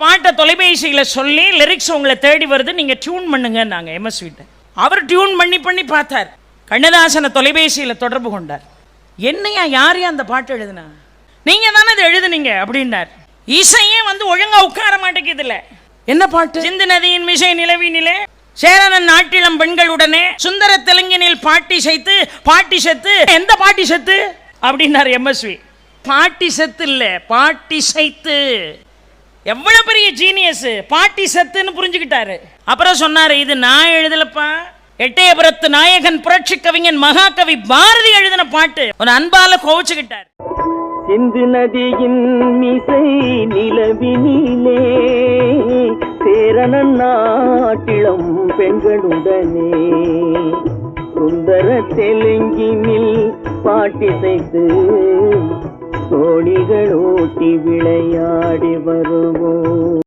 பாட்டை தொலைபேசியில் சொல்லி லிரிக்ஸ் உங்களை தேடி வருது. நீங்கள் டியூன் பண்ணுங்க நாங்கள் எம்எஸ்விட்ட அவர் டியூன் பண்ணி பண்ணி பார்த்தார். கண்ணதாசனை தொலைபேசியில் தொடர்பு கொண்டார். என்னையா யாரையா அந்த பாட்டு எழுதுனா? நீங்கள் தானே அதை எழுதுனீங்க அப்படின்னார். இசையே வந்து ஒழுங்கா உட்கார மாட்டேங்குதுல்ல. என்ன பாட்டு? சிந்து நதியின் மிசை நிலவினிலே சேரனன் நாட்டிலம் பெண்களுடனே சுந்தர தெலுங்கினில் பாட்டி சைத்து பாட்டி செத்து எந்த பாட்டி செத்து? அப்படின்னார் எம்எஸ்வி பாட்டி செத்து இல்ல பாட்டி சைத்து. எவ்வளவு பெரிய ஜீனியஸ் பாட்டி சத்துன்னு புரிஞ்சுக்கிட்டாரு. அப்புறம் சொன்னாரு இது நான் எழுதலப்பா. எட்டயபுரத்து நாயகன் புரட்சி கவிஞன் மகாகவி பாரதி எழுதின பாட்டு. ஒரு அன்பால கோவிச்சுக்கிட்டார். சிந்து நதியின் மிசை நிலவினிலே சேரணன் நாட்டிளம் பெண்களுடனே. சுந்தர தெலுங்கினில் பாட்டிசைத்து கோழிகள் ஓட்டி விளையாடி வருவோம்.